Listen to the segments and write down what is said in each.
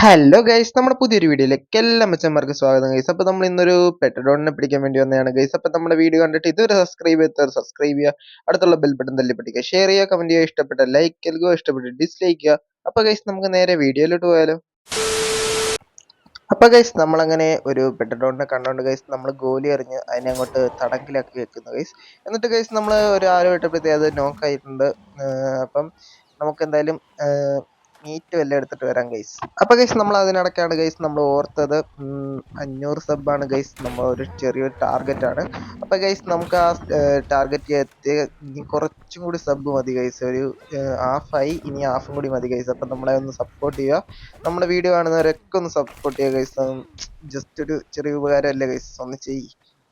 Hello guys നമ്മുടെ പുതിയൊരു വീഡിയോയിലേക്ക് എല്ലാ മെച്ചന്മാർക്ക് സ്വാഗതം ഗൈസ് അപ്പോൾ നമ്മൾ ഇന്നൊരു പെട്രോളിനെ പിടിക്കാൻ വേണ്ടി വന്നതാണ് ഗൈസ് അപ്പോൾ നമ്മുടെ വീഡിയോ കണ്ടിട്ട് ഇതുവരെ സബ്സ്ക്രൈബ് ചെയ്തവർ സബ്സ്ക്രൈബ് ചെയ്യുക. അടുത്തുള്ള ബെൽ ബട്ടൺ തല്ലി പിടിക്കുക ഷെയർ ചെയ്യുക കമന്റ് ചെയ്യുക. ഇഷ്ടപ്പെട്ട ലൈക്ക് നൽകുക ഇഷ്ടപ്പെട്ട ഡിസ്ലൈക്ക് ചെയ്യുക. അപ്പോൾ ഗൈസ് നമുക്ക് നേരെ വീഡിയോയിലോട്ട് പോയാലോ. അപ്പോൾ ഗൈസ് നമ്മളങ്ങനെ ഒരു പെട്രോളിനെ കണ്ടോണ്ട് ഗൈസ് നമ്മൾ ഗോലി എറിഞ്ഞ് അതിനെ അങ്ങോട്ട് തടങ്കിലാക്കി വെക്കുന്നു ഗൈസ് എന്നിട്ട് ഗൈസ് നമ്മൾ ഒരു ആരോ ഇട്ടപ്പോഴത്തേ അത് നോക്കായിട്ടുണ്ട് അപ്പം നമുക്ക് എന്തായാലും മീറ്റ് വല്ലതും എടുത്തിട്ട് വരാം ഗൈസ് അപ്പൊ ഗൈസ് നമ്മൾ അതിനിടയ്ക്കാണ് ഗൈസ് നമ്മൾ ഓർത്തത് അഞ്ഞൂറ് സബാണ് ഗൈസ് നമ്മൾ ഒരു ചെറിയൊരു ആണ്. അപ്പൊ ഗൈസ് നമുക്ക് ആ ടാർഗറ്റ് എത്തി ഇനി കുറച്ചും കൂടി സബ് മതി ഗൈസ് ഒരു ഹാഫായി ഇനി ഹാഫും കൂടി മതി ഗൈസ് അപ്പൊ നമ്മളെ ഒന്ന് സപ്പോർട്ട് ചെയ്യുക. നമ്മുടെ വീഡിയോ കാണുന്നവരൊക്കെ ഒന്ന് സപ്പോർട്ട് ചെയ്യുക ഗൈസ് ജസ്റ്റ് ഒരു ചെറിയ ഉപകാരമല്ലേ ഗൈസ് ഒന്ന് ചെയ്യ്.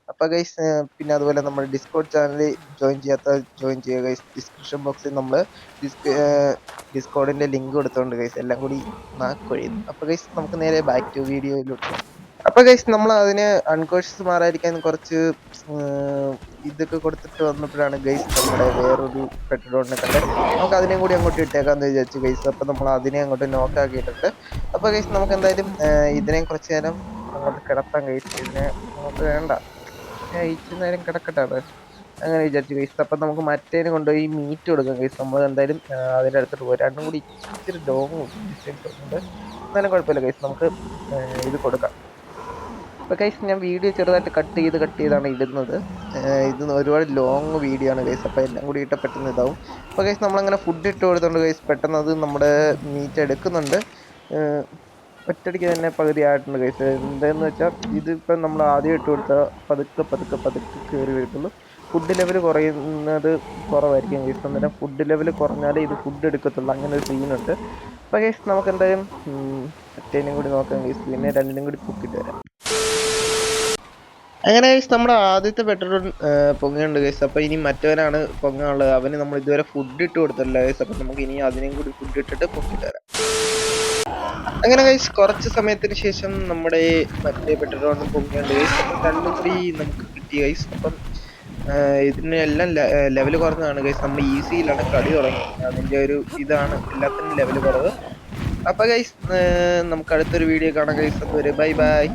അപ്പൊ ഗൈസ് പിന്നെ അതുപോലെ നമ്മൾ ഡിസ്കോഡ് ചാനൽ ജോയിൻ ചെയ്യാത്ത ജോയിൻ ചെയ്യുക ഗൈസ് ഡിസ്ക്രിപ്ഷൻ ബോക്സിൽ നമ്മൾ ഡിസ്ക് ഡിസ്കോഡിന്റെ ലിങ്ക് കൊടുത്തോണ്ട് ഗൈസ് എല്ലാം കൂടി നാക്കൊഴിയുന്നു അപ്പൊ ഗൈസ് നമുക്ക് നേരെ ബാക്ക് ടു വീഡിയോയിലോട്ട് അപ്പൊ ഗൈസ് നമ്മൾ അതിന് അൺകോഷ്യസ് മാറാതിരിക്കാൻ കുറച്ച് ഇതൊക്കെ കൊടുത്തിട്ട് വന്നപ്പോഴാണ് ഗൈസ് നമ്മുടെ വേറൊരു പെട്രോളിനെ കണ്ടത്. നമുക്ക് അതിനെയും കൂടി അങ്ങോട്ട് ഇട്ടേക്കാന്ന് വിചാരിച്ചു ഗൈസ് അപ്പൊ നമ്മൾ അതിനെ അങ്ങോട്ട് നോക്കാക്കിയിട്ടുണ്ട് അപ്പൊ ഗൈസ് നമുക്ക് എന്തായാലും ഇതിനെ ഇതിനെയും കുറച്ച് നേരം അങ്ങോട്ട് കിടത്താൻ ഗൈസ് ഇതിനെ നമുക്ക് വേണ്ട. ഇച്ചിരി നേരം കിടക്കട്ടെ അങ്ങനെ വിചാരിച്ചു ഗൈസ് അപ്പം നമുക്ക് മറ്റേനെ കൊണ്ടുപോയി മീറ്റ് കൊടുക്കാം ഗൈസ് നമ്മൾ എന്തായാലും അതിന്റെ അടുത്തോട്ട് പോകും രണ്ടും കൂടി ഇച്ചിരി ലോങ് ഡിസ്റ്റൻസ് ഉണ്ട്. എന്നാലും കുഴപ്പമില്ല ഗൈസ് നമുക്ക് ഇത് കൊടുക്കാം. അപ്പോൾ ഗൈസ് ഞാൻ വീഡിയോ ചെറുതായിട്ട് കട്ട് ചെയ്ത് കട്ട് ചെയ്താണ് ഇടുന്നത്. ഇത് ഒരുപാട് ലോങ് വീഡിയോ ആണ് ഗൈസ് അപ്പോൾ എല്ലാം കൂടി ഇട്ട പെട്ടെന്ന് ഇതാവും. അപ്പോൾ ഗൈസ് നമ്മളങ്ങനെ ഫുഡ് ഇട്ട് കൊടുത്തോണ്ട് ഗൈസ് പെട്ടെന്ന് അത് നമ്മുടെ മീറ്റ് എടുക്കുന്നുണ്ട്. ആ, ഒറ്റയടിക്ക് തന്നെ പകുതി ആയിട്ടുണ്ട് ഗൈസ് എന്താന്ന് വെച്ചാൽ ഇതിപ്പം നമ്മൾ ആദ്യം ഇട്ട് കൊടുത്താൽ പതുക്കെ പതുക്കെ പതുക്കെ കയറി വരുത്തുള്ളൂ ഫുഡ് ലെവൽ കുറയുന്നത് കുറവായിരിക്കും ഗൈസ് അന്നേരം ഫുഡ് ലെവൽ കുറഞ്ഞാലേ ഇത് ഫുഡ് എടുക്കത്തുള്ളൂ. അങ്ങനെ ഒരു സീനുണ്ട് അപ്പോൾ ഗൈസ് നമുക്ക് എന്തായാലും ഒറ്റേനും കൂടി നോക്കാം ഗൈസ് പിന്നെ രണ്ടിനും കൂടി പൊക്കിട്ട് വരാം അങ്ങനെ ഗൈസ് നമ്മുടെ ആദ്യത്തെ പെട്രോൾ പൊങ്ങുണ്ട് ഗൈസ് അപ്പോൾ ഇനി മറ്റവനാണ് പൊങ്ങാനുള്ളത്. അവന് നമ്മൾ ഇതുവരെ ഫുഡ് ഇട്ട് കൊടുത്തല്ലോ ഗൈസ് അപ്പോൾ നമുക്ക് ഇനി അതിനെയും കൂടി ഫുഡ് ഇട്ടിട്ട് പൊക്കിട്ട് വരാം അങ്ങനെ ഗൈസ് കുറച്ച് സമയത്തിന് ശേഷം നമ്മുടെ മറ്റേ പെട്രോളിന് പൊങ്ങിയുണ്ട് ഗൈസ് അപ്പം രണ്ടും കൂടി നമുക്ക് കിട്ടി ഗൈസ് അപ്പം ഇതിനെല്ലാം ലെവൽ കുറഞ്ഞതാണ് ഗൈസ് നമ്മൾ ഈസിയിലാണ് കളി തുടങ്ങിയത് അതിന്റെ ഒരു ഇതാണ് എല്ലാത്തിനും ലെവൽ കുറവ്. അപ്പോൾ ഗൈസ് നമുക്ക് അടുത്തൊരു വീഡിയോ കാണാം ഗൈസ് അതുവരെ ബൈ ബൈ